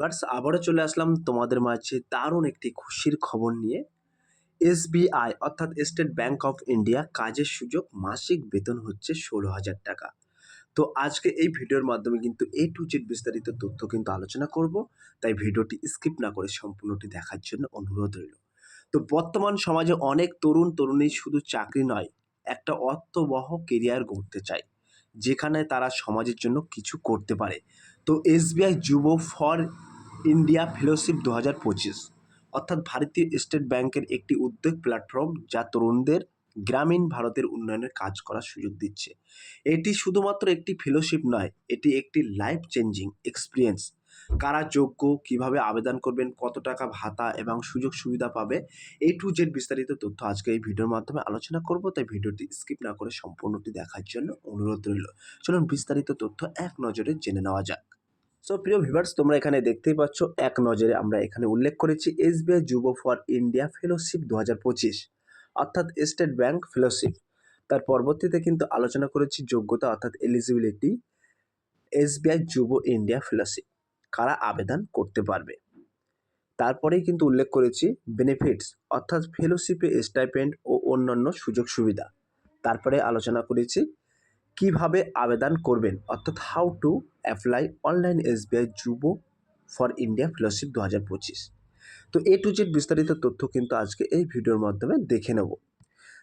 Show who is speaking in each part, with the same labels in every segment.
Speaker 1: Viewers আবারও চলে আসলাম তোমাদের মাঝে দারুণ একটি খুশির খবর নিয়ে। এসবিআই, অর্থাৎ স্টেট ব্যাংক অফ ইন্ডিয়া কাজের সুযোগ, মাসিক বেতন হচ্ছে ষোলো হাজার টাকা। তো আজকে এই ভিডিওর মাধ্যমে কিন্তু এ টু জেড বিস্তারিত তথ্য কিন্তু আলোচনা করব। তাই ভিডিওটি স্কিপ না করে সম্পূর্ণটি দেখার জন্য অনুরোধ রইল। তো বর্তমান সমাজে অনেক তরুণ তরুণী শুধু চাকরি নয়, একটা অর্থবহ কেরিয়ার গড়তে চায়, যেখানে তারা সমাজের জন্য কিছু করতে পারে। তো এসবিআই যুব ফর ইন্ডিয়া ফেলোশিপ দু হাজার পঁচিশ, অর্থাৎ ভারতীয় স্টেট ব্যাংকের একটি উদ্যোগ প্ল্যাটফর্ম যা তরুণদের গ্রামীণ ভারতের উন্নয়নের কাজ করার সুযোগ দিচ্ছে। এটি শুধুমাত্র একটি ফেলোশিপ নয়, এটি একটি লাইফ চেঞ্জিং এক্সপিরিয়েন্স কারা যোগ্য, কীভাবে আবেদন করবেন, কত টাকা ভাতা এবং সুযোগ সুবিধা পাবে এই টু জেড বিস্তারিত তথ্য আজকে এই ভিডিওর মাধ্যমে আলোচনা করব, তাই ভিডিওটি স্কিপ না করে সম্পূর্ণটি দেখার জন্য অনুরোধ রইল। চলুন বিস্তারিত তথ্য এক নজরে জেনে নেওয়া যাক। সো প্রিয় ভিভার্স তোমরা এখানে দেখতেই পাচ্ছ এক নজরে আমরা এখানে উল্লেখ করেছি এসবিআই যুব ফর ইন্ডিয়া ফেলোশিপ দু হাজার পঁচিশ, অর্থাৎ স্টেট ব্যাংক ফেলোশিপ তার পরবর্তীতে কিন্তু আলোচনা করেছি যোগ্যতা, অর্থাৎ এলিজিবিলিটি এসবিআই যুব ইন্ডিয়া ফেলোশিপ কারা আবেদন করতে পারবে। তারপরেই কিন্তু উল্লেখ করেছি বেনিফিটস অর্থাৎ ফেলোশিপে স্টাইপেন্ড ও অন্যান্য সুযোগ সুবিধা। তারপরে আলোচনা করেছি কীভাবে আবেদন করবেন? অর্থাৎ how to apply online SBI যুব ফর ইন্ডিয়া ফেলোশিপ দু হাজার পঁচিশ। তো এ টু জেড বিস্তারিত তথ্য কিন্তু আজকে এই ভিডিওর মাধ্যমে দেখে নেব।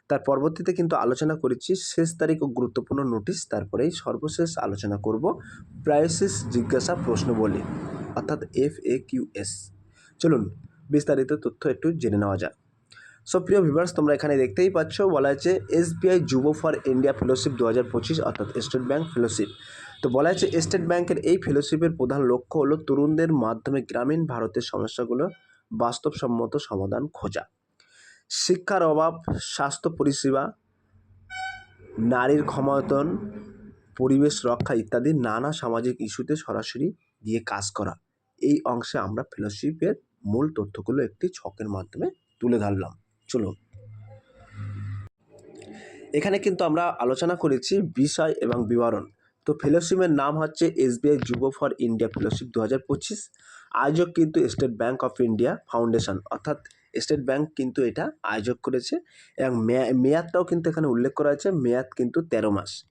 Speaker 1: তার পরবর্তীতে কিন্তু আলোচনা করেছি, শেষ তারিখ ও গুরুত্বপূর্ণ নোটিশ তারপরেই সর্বশেষ আলোচনা করব প্রায়সিস জিজ্ঞাসা প্রশ্ন বলি, অর্থাৎ এফ এ কিউ এস চলুন, বিস্তারিত তথ্য একটু জেনে নেওয়া যাক। সো প্রিয় ভিভার্স তোমরা এখানে দেখতেই পাচ্ছ, বলা হয়েছে এসবিআই যুব ফর ইন্ডিয়া ফেলোশিপ দু হাজার পঁচিশ, অর্থাৎ স্টেট ব্যাঙ্ক ফেলোশিপ তো বলা হয়েছে স্টেট ব্যাংকের এই ফেলোশিপের প্রধান লক্ষ্য হলো তরুণদের মাধ্যমে গ্রামীণ ভারতের সমস্যাগুলো বাস্তবসম্মত সমাধান খোঁজা। শিক্ষার অভাব, স্বাস্থ্য পরিষেবা, নারীর ক্ষমতায়ন, পরিবেশ রক্ষা ইত্যাদি নানা সামাজিক ইস্যুতে সরাসরি গিয়ে কাজ করা। এই অংশে আমরা ফেলোশিপের মূল তথ্যগুলো একটি ছকের মাধ্যমে তুলে ধরলাম। চলুন। এখানে কিন্তু আমরা আলোচনা করেছি বিষয় এবং বিবরণ। তো ফেলোশিপের নাম হচ্ছে এসবিআই যুব ফর ইন্ডিয়া ফেলোশিপ দু হাজার পঁচিশ। আয়োজক কিন্তু State Bank of India foundation, অর্থাৎ স্টেট ব্যাংক কিন্তু এটা আয়োজক করেছে এবং মেয়া- মেয়াদটাও কিন্তু এখানে উল্লেখ করা হয়েছে মেয়াদ কিন্তু তেরো মাস।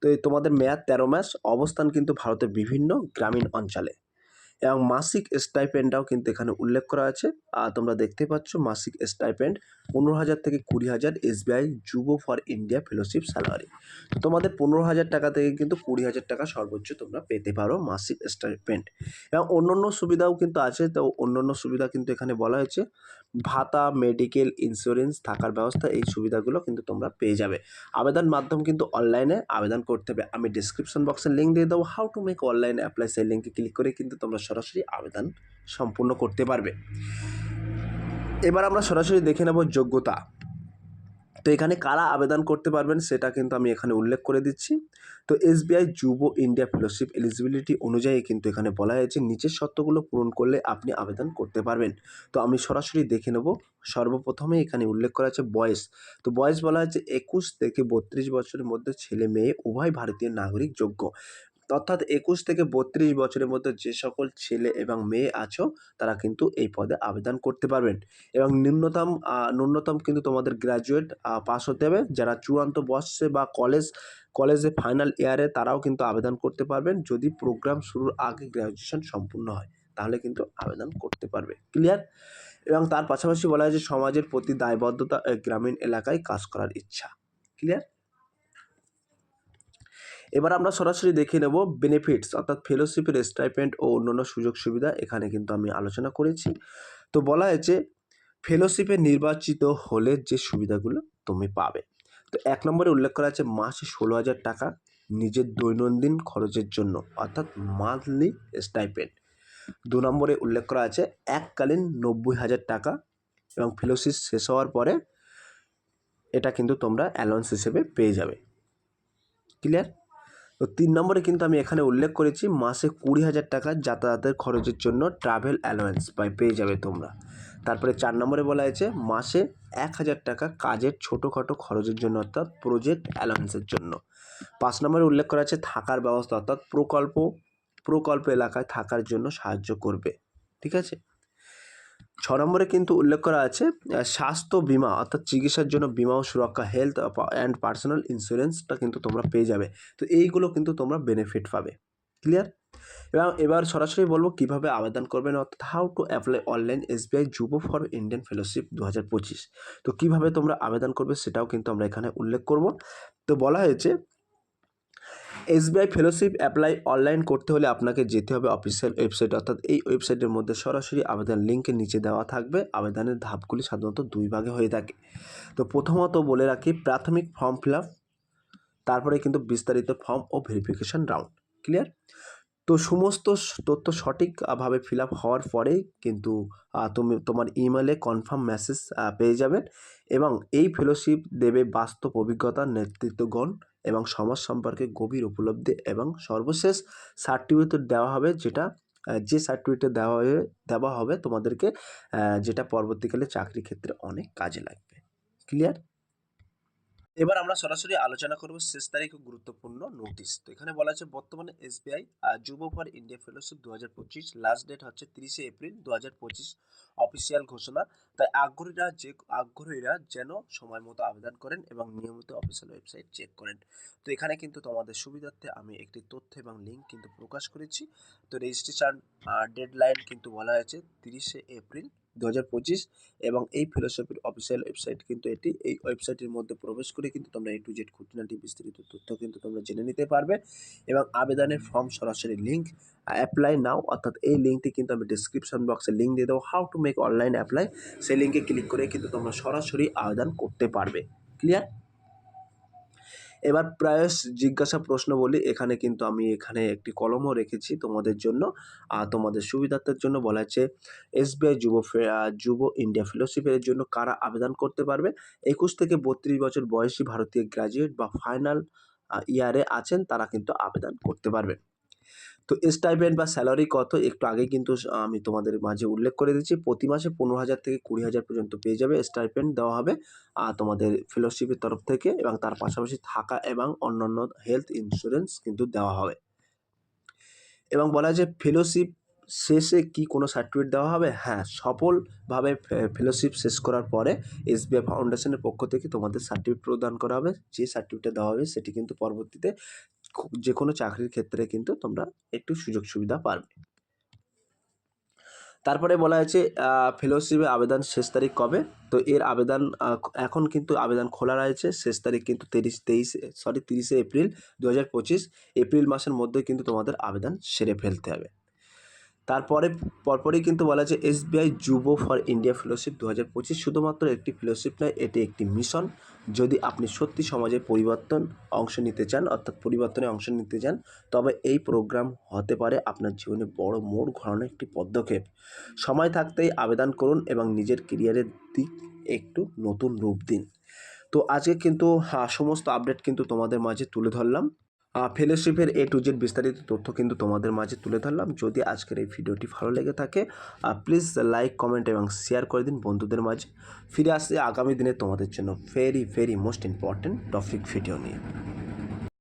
Speaker 1: তো তোমাদের মেয়াদ তেরো মাস, অবস্থান কিন্তু ভারতের বিভিন্ন গ্রামীণ অঞ্চলে। এবং মাসিক স্টাইপেন্ডটাও কিন্তু এখানে উল্লেখ করা আছে। আর তোমরা দেখতে পাচ্ছ মাসিক স্টাইপেন্ড পনেরো হাজার থেকে কুড়ি হাজার এসবিআই যুব ফর ইন্ডিয়া ফেলোশিপ স্যালারি। তোমাদের পনেরো হাজার টাকা থেকে কিন্তু কুড়ি হাজার টাকা সর্বোচ্চ তোমরা পেতে পারো মাসিক স্টাইপেন্ড এবং অন্যান্য সুবিধাও কিন্তু আছে, তো অন্যান্য সুবিধা কিন্তু এখানে বলা হয়েছে। ভাতা মেডিকেল ইন্স্যুরেন্স থাকার ব্যবস্থা, এই সুবিধাগুলো কিন্তু তোমরা পেয়ে যাবে। আবেদন মাধ্যম কিন্তু অনলাইনে আবেদন করতে হবে। আমি ডিসক্রিপশন বক্সে লিঙ্ক দিয়ে দেবো। How to make online apply সেই লিঙ্কে ক্লিক করে কিন্তু তোমরা সরাসরি আবেদন সম্পূর্ণ করতে পারবে। এবার আমরা সরাসরি দেখে নেব যোগ্যতা। তো এখানে কারা আবেদন করতে পারবেন সেটা কিন্তু আমি এখানে উল্লেখ করে দিচ্ছি। তো এসবিআই যুব ইন্ডিয়া ফেলোশিপ এলিজিবিলিটি অনুযায়ী কিন্তু এখানে বলা হয়েছে, নিচের শর্তগুলো পূরণ করলে আপনি আবেদন করতে পারবেন। তো আমি সরাসরি দেখে নেব, সর্বপ্রথমে এখানে উল্লেখ করা আছে বয়স। তো বয়স বলা হয়েছে একুশ থেকে বত্রিশ বছরের মধ্যে ছেলে মেয়ে উভয় ভারতীয় নাগরিক যোগ্য। অর্থাৎ একুশ থেকে বত্রিশ বছরের মধ্যে যে সকল ছেলে এবং মেয়ে আছো, তারা কিন্তু এই পদে আবেদন করতে পারবেন। এবং নিম্নতম ন্যূনতম কিন্তু তোমাদের গ্র্যাজুয়েট পাস হতে হবে। যারা চূড়ান্ত বর্ষে বা কলেজ কলেজে ফাইনাল ইয়ারে তারাও কিন্তু আবেদন করতে পারবেন। যদি প্রোগ্রাম শুরুর আগে গ্র্যাজুয়েশন সম্পূর্ণ হয়, তাহলে কিন্তু আবেদন করতে পারবে। ক্লিয়ার এবং তার পাশাপাশি বলা হয় যে সমাজের প্রতি দায়বদ্ধতা গ্রামীণ এলাকায় কাজ করার ইচ্ছা। ক্লিয়ার এবার আমরা সরাসরি দেখে নেব বেনিফিটস অর্থাৎ ফেলোশিপের স্টাইপেন্ড ও অন্যান্য সুযোগ সুবিধা। এখানে কিন্তু আমি আলোচনা করেছি। তো বলা হয়েছে ফেলোশিপে নির্বাচিত হলে যে সুবিধাগুলো তুমি পাবে। তো এক নম্বরে উল্লেখ করা আছে, মাসে ষোলো হাজার টাকা নিজের দৈনন্দিন খরচের জন্য, অর্থাৎ মান্থলি স্টাইপেন্ড দু নম্বরে উল্লেখ করা আছে, এককালীন নব্বই হাজার টাকা এবং ফেলোশিপ শেষ হওয়ার পরে এটা কিন্তু তোমরা অ্যালাউন্স হিসেবে পেয়ে যাবে। ক্লিয়ার তো তিন নম্বরে কিন্তু আমি এখানে উল্লেখ করেছি, মাসে কুড়ি হাজার টাকা যাতায়াতের খরচের জন্য ট্রাভেল অ্যালাওয়েন্স পাই, পেয়ে যাবে তোমরা। তারপরে চার নম্বরে বলা হয়েছে, মাসে এক হাজার টাকা কাজের ছোটোখাটো খরচের জন্য অর্থাৎ প্রজেক্ট অ্যালাউন্সের জন্য। পাঁচ নম্বরে উল্লেখ করা আছে, থাকার ব্যবস্থা অর্থাৎ প্রকল্প প্রকল্প এলাকায় থাকার জন্য সাহায্য করবে। ঠিক আছে? ছ নম্বরে কিন্তু উল্লেখ করা আছে স্বাস্থ্য বিমা অর্থাৎ চিকিৎসার জন্য বিমা ও সুরক্ষা হেলথ অ্যান্ড পার্সোনাল ইন্স্যুরেন্সটা কিন্তু তোমরা পেয়ে যাবে। তো এইগুলো কিন্তু তোমরা বেনিফিট পাবে। ক্লিয়ার এবং এবার সরাসরি বলব কীভাবে আবেদন করবেন অর্থাৎ how to apply online SBI যুব ফর ইন্ডিয়ান ফেলোশিপ দু হাজার পঁচিশ। তো কীভাবে তোমরা আবেদন করবে সেটাও কিন্তু আমরা এখানে উল্লেখ করব। তো বলা হয়েছে এসবিআই ফেলোশিপ অ্যাপ্লাই অনলাইন করতে হলে আপনাকে যেতে হবে অফিসিয়াল ওয়েবসাইট। অর্থাৎ এই ওয়েবসাইটের মধ্যে সরাসরি আবেদন লিঙ্কের নিচে দেওয়া থাকবে। আবেদনের ধাপগুলি সাধারণত দুই ভাগে হয়ে থাকে। তো প্রথমত বলে রাখি, প্রাথমিক ফর্ম ফিল আপ, তারপরে কিন্তু বিস্তারিত ফর্ম ও ভেরিফিকেশন রাউন্ড। ক্লিয়ার? তো সমস্ত তথ্য সঠিকভাবে ফিল আপ হওয়ার পরেই কিন্তু তুমি, তোমার ইমেলে কনফার্ম মেসেজ পেয়ে যাবেন এবং এই ফেলোশিপ দেবে বাস্তব অভিজ্ঞতা, নেতৃত্বগণ এবং সমাজ সম্পর্কে গভীর উপলব্ধি এবং সর্বশেষ সার্টিফিকেট দেওয়া হবে যেটা যে সার্টিফিকেট দেওয়া হবে দেওয়া হবে তোমাদেরকে যেটা পরবর্তীকালে চাকরি ক্ষেত্রে অনেক কাজে লাগবে। ক্লিয়ার এবার আমরা সরাসরি আলোচনা করব শেষ তারিখ গুরুত্বপূর্ণ নোটিশ তো এখানে বলা আছে, বর্তমানে এসবিআই যুব ফর ইন্ডিয়া ফেলোশিপ দু হাজার পঁচিশ লাস্ট ডেট হচ্ছে তিরিশে এপ্রিল দু হাজার পঁচিশ অফিসিয়াল ঘোষণা। তাই আগ্রহীরা যে, আগ্রহীরা যেন সময় মতো আবেদন করেন এবং নিয়মিত অফিসিয়াল ওয়েবসাইট চেক করেন। তো এখানে কিন্তু তোমাদের সুবিধার্থে আমি একটি তথ্য এবং লিঙ্ক কিন্তু প্রকাশ করেছি। তো রেজিস্ট্রেশন ডেডলাইন কিন্তু বলা হয়েছে তিরিশে এপ্রিল দু হাজার পঁচিশ এবং এই ফিলোসফির অফিসিয়াল ওয়েবসাইট কিন্তু এটি। এই ওয়েবসাইটের মধ্যে প্রবেশ করে কিন্তু তোমরা এ টু জেড খুঁটিনাটি বিস্তারিত তথ্য কিন্তু তোমরা জেনে নিতে পারবে এবং আবেদনের ফর্ম সরাসরি লিঙ্ক অ্যাপ্লাই নাও অর্থাৎ এই লিঙ্কটি কিন্তু আমি ডিসক্রিপশন বক্সে লিঙ্ক দিয়ে দেবো। How to make online apply সেই লিঙ্কে ক্লিক করে কিন্তু তোমরা সরাসরি আবেদন করতে পারবে। ক্লিয়ার এবার প্রায়শ জিজ্ঞাসা প্রশ্ন বলি, এখানে কিন্তু আমি এখানে একটি কলমও রেখেছি তোমাদের জন্য, আর তোমাদের সুবিধার্থের জন্য বলা হচ্ছে এসবিআই যুব যুব ইন্ডিয়া ফেলোশিপের জন্য কারা আবেদন করতে পারবে? একুশ থেকে বত্রিশ বছর বয়সী ভারতীয় গ্র্যাজুয়েট বা ফাইনাল ইয়ারে আছেন, তারা কিন্তু আবেদন করতে পারবে। তো স্টাইপেন্ড বা স্যালারি কত একটু আগে কিন্তু আমি তোমাদের মাঝে উল্লেখ করে দিচ্ছি। প্রতি মাসে পনেরো হাজার থেকে কুড়ি হাজার পর্যন্ত পেয়ে যাবে স্টাইপেন্ড দেওয়া হবে তোমাদের ফেলোশিপের তরফ থেকে এবং তার পাশাপাশি থাকা এবং অন্যান্য হেলথ ইন্স্যুরেন্স কিন্তু দেওয়া হবে। এবং বলা যায় ফেলোশিপ শেষে কি কোনো সার্টিফিকেট দেওয়া হবে? হ্যাঁ সফলভাবে ফেলোশিপ শেষ করার পরে এসবিআই ফাউন্ডেশনের পক্ষ থেকে তোমাদের সার্টিফিকেট প্রদান করা হবে। যে সার্টিফিকেটটা দেওয়া হবে সেটি কিন্তু পরবর্তীতে যে কোনো চাকরির ক্ষেত্রে কিন্তু তোমরা একটু সুযোগ সুবিধা পাবে তারপরে বলা হয়েছে ফেলোশিপে আবেদন শেষ তারিখ কবে? তো এর আবেদন এখন কিন্তু আবেদন খোলা রয়েছে, শেষ তারিখ কিন্তু তিরিশ, তেইশে সরি তিরিশে এপ্রিল দু হাজার পঁচিশ। এপ্রিল মাসের মধ্যে কিন্তু তোমাদের আবেদন সেরে ফেলতে হবে। তারপরে পরপরই কিন্তু বলা আছে এসবিআই যুব ফর ইন্ডিয়া ফেলোশিপ দু হাজার পঁচিশ শুধুমাত্র একটি ফেলোশিপ নয় এটি একটি মিশন। যদি আপনি সত্যি সমাজের পরিবর্তন অংশ নিতে চান অর্থাৎ পরিবর্তনে অংশ নিতে চান তবে এই প্রোগ্রাম হতে পারে আপনার জীবনে বড় মোড় ঘোরানোর একটি পদক্ষেপ। সময় থাকতেই আবেদন করুন এবং নিজের কেরিয়ারের দিক একটু নতুন রূপ দিন। তো আজকে কিন্তু হ্যাঁ, সমস্ত আপডেট কিন্তু তোমাদের মাঝে তুলে ধরলাম। ফেলোশিপের এ টু জেড বিস্তারিত তথ্য কিন্তু তোমাদের মাঝে তুলে ধরলাম। যদি আজকের এই ভিডিওটি ভালো লেগে থাকে প্লিজ লাইক কমেন্ট এবং শেয়ার করে দিন বন্ধুদের মাঝে। ফিরে আসছে আগামী দিনে তোমাদের জন্য very very most important topic video নিয়ে।